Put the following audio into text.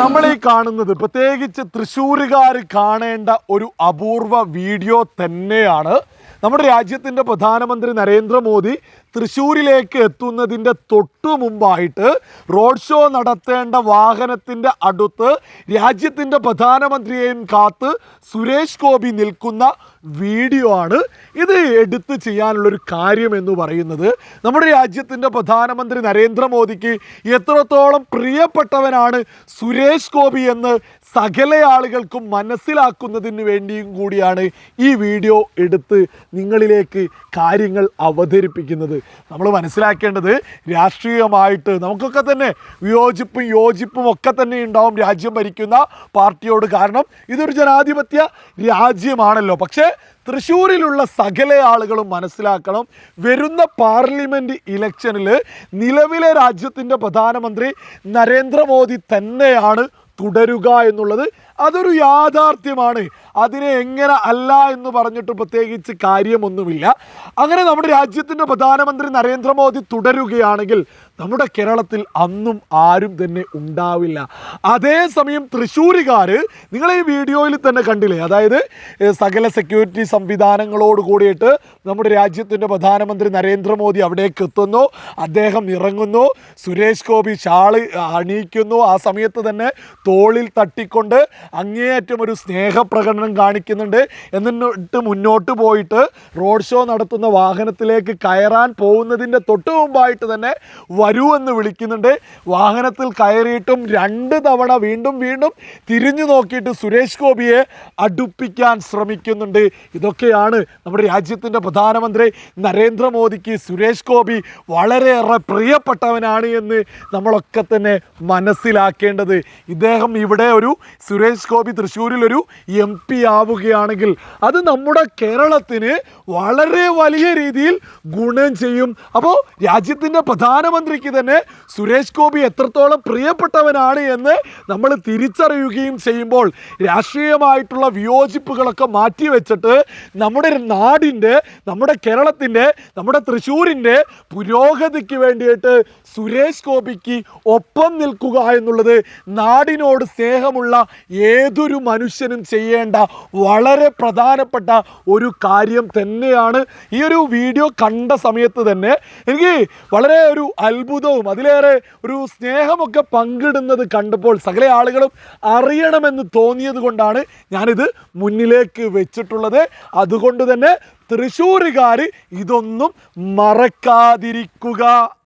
നമ്മൾ ഈ കാണുന്നത് പ്രത്യേകിച്ച് തൃശ്ശൂരുകാർ കാണേണ്ട ഒരു അപൂർവ വീഡിയോ തന്നെയാണ്. നമ്മുടെ രാജ്യത്തിന്റെ പ്രധാനമന്ത്രി നരേന്ദ്രമോദി തൃശ്ശൂരിലേക്ക് എത്തുന്നതിന്റെ തൊട്ടു മുമ്പായിട്ട് റോഡ് ഷോ നടത്തേണ്ട വാഹനത്തിന്റെ അടുത്ത് രാജ്യത്തിന്റെ പ്രധാനമന്ത്രിയെയും കാത്ത് സുരേഷ് ഗോപി നിൽക്കുന്ന വീഡിയോ ആണ്. ഇത് എടുത്ത് ചെയ്യാനുള്ളൊരു കാര്യം എന്ന് പറയുന്നത് നമ്മുടെ രാജ്യത്തിന്റെ പ്രധാനമന്ത്രി നരേന്ദ്രമോദിക്ക് എത്രത്തോളം പ്രിയപ്പെട്ടവനാണ് സുരേഷ് ഗോപി എന്ന് സകല ആളുകൾക്കും മനസ്സിലാക്കുന്നതിന് വേണ്ടിയും കൂടിയാണ് ഈ വീഡിയോ എടുത്ത് നിങ്ങളിലേക്ക് കാര്യങ്ങൾ അവതരിപ്പിക്കുന്നത്. നമ്മൾ മനസ്സിലാക്കേണ്ടത് രാഷ്ട്രീയമായിട്ട് നമുക്കൊക്കെ തന്നെ വിയോജിപ്പും യോജിപ്പും ഒക്കെ തന്നെ ഉണ്ടാവും രാജ്യം ഭരിക്കുന്ന പാർട്ടിയോട്. കാരണം ഇതൊരു ജനാധിപത്യ രാജ്യമാണല്ലോ. പക്ഷേ തൃശ്ശൂരിലുള്ള സകല ആളുകളും മനസ്സിലാക്കണം വരുന്ന പാർലമെന്റ് ഇലക്ഷനിൽ നിലവിലെ രാജ്യത്തിന്റെ പ്രധാനമന്ത്രി നരേന്ദ്രമോദി തന്നെയാണ് തുടരുക എന്നുള്ളത് അതൊരു യാഥാർത്ഥ്യമാണ്. അതിനെ എങ്ങനെ അല്ല എന്ന് പറഞ്ഞിട്ട് പ്രത്യേകിച്ച് കാര്യമൊന്നുമില്ല. അങ്ങനെ നമ്മുടെ രാജ്യത്തിന്റെ പ്രധാനമന്ത്രി നരേന്ദ്രമോദി തുടരുകയാണെങ്കിൽ നമ്മുടെ കേരളത്തിൽ അന്നും ആരും തന്നെ ഉണ്ടാവില്ല. അതേസമയം തൃശ്ശൂരുകാർ നിങ്ങൾ ഈ വീഡിയോയിൽ തന്നെ കണ്ടില്ലേ? അതായത് സകല സെക്യൂരിറ്റി സംവിധാനങ്ങളോട് കൂടിയിട്ട് നമ്മുടെ രാജ്യത്തിന്റെ പ്രധാനമന്ത്രി നരേന്ദ്രമോദി അവിടേക്ക് എത്തുന്നു. അദ്ദേഹം ഇറങ്ങുന്നു. സുരേഷ് ഗോപി ഷാൾ അണിയിക്കുന്നു. ആ സമയത്ത് തന്നെ തോളിൽ തട്ടിക്കൊണ്ട് അങ്ങേയറ്റം ഒരു സ്നേഹപ്രകടനം കാണിക്കുന്നുണ്ട്. എന്നിട്ട് മുന്നോട്ട് പോയിട്ട് റോഡ് ഷോ നടത്തുന്ന വാഹനത്തിലേക്ക് കയറാൻ പോകുന്നതിന്റെ തൊട്ട് മുമ്പായിട്ട് തന്നെ വരൂ എന്ന് വിളിക്കുന്നുണ്ട്. വാഹനത്തിൽ കയറിയിട്ടും രണ്ട് തവണ വീണ്ടും വീണ്ടും തിരിഞ്ഞു നോക്കിയിട്ട് സുരേഷ് ഗോപിയെ അടുപ്പിക്കാൻ ശ്രമിക്കുന്നുണ്ട്. ഇതൊക്കെയാണ് നമ്മുടെ രാജ്യത്തിന്റെ പ്രധാനമന്ത്രി നരേന്ദ്രമോദിക്ക് സുരേഷ് ഗോപി വളരെയേറെ പ്രിയപ്പെട്ടവനാണ് എന്ന് നമ്മളൊക്കെ തന്നെ മനസ്സിലാക്കേണ്ടത്. ഇദ്ദേഹം ഇവിടെ ഒരു സുരേഷ് ഗോപി തൃശ്ശൂരിൽ ഒരു എം പി ആവുകയാണെങ്കിൽ അത് നമ്മുടെ കേരളത്തിന് വളരെ വലിയ രീതിയിൽ ഗുണം ചെയ്യും. അപ്പോൾ രാജ്യത്തിന്റെ പ്രധാനമന്ത്രിക്ക് തന്നെ സുരേഷ് ഗോപി എത്രത്തോളം പ്രിയപ്പെട്ടവനാണ് എന്ന് നമ്മൾ തിരിച്ചറിയുകയും ചെയ്യുമ്പോൾ രാഷ്ട്രീയമായിട്ടുള്ള വിയോജിപ്പുകളൊക്കെ മാറ്റി വെച്ചിട്ട് നമ്മുടെ നാടിന്റെ നമ്മുടെ കേരളത്തിന്റെ നമ്മുടെ തൃശ്ശൂരിന്റെ പുരോഗതിക്ക് വേണ്ടിയിട്ട് സുരേഷ് ഗോപിക്ക് ഒപ്പം നിൽക്കുക എന്നുള്ളത് നാടിനോട് സ്നേഹമുള്ള ഏതൊരു മനുഷ്യനും ചെയ്യേണ്ട വളരെ പ്രധാനപ്പെട്ട ഒരു കാര്യം തന്നെയാണ് ഈ ഒരു വീഡിയോ കണ്ട സമയത്ത് തന്നെ എനിക്ക് വളരെ ഒരു അത്ഭുതവും അതിലേറെ ഒരു സ്നേഹമൊക്കെ പങ്കിടുന്നത് കണ്ടപ്പോൾ സകല ആളുകളും അറിയണമെന്ന് തോന്നിയത് കൊണ്ടാണ് ഞാനിത് മുന്നിലേക്ക് വെച്ചിട്ടുള്ളത്. അതുകൊണ്ട് തന്നെ തൃശ്ശൂരുകാർ ഇതൊന്നും മറക്കാതിരിക്കുക.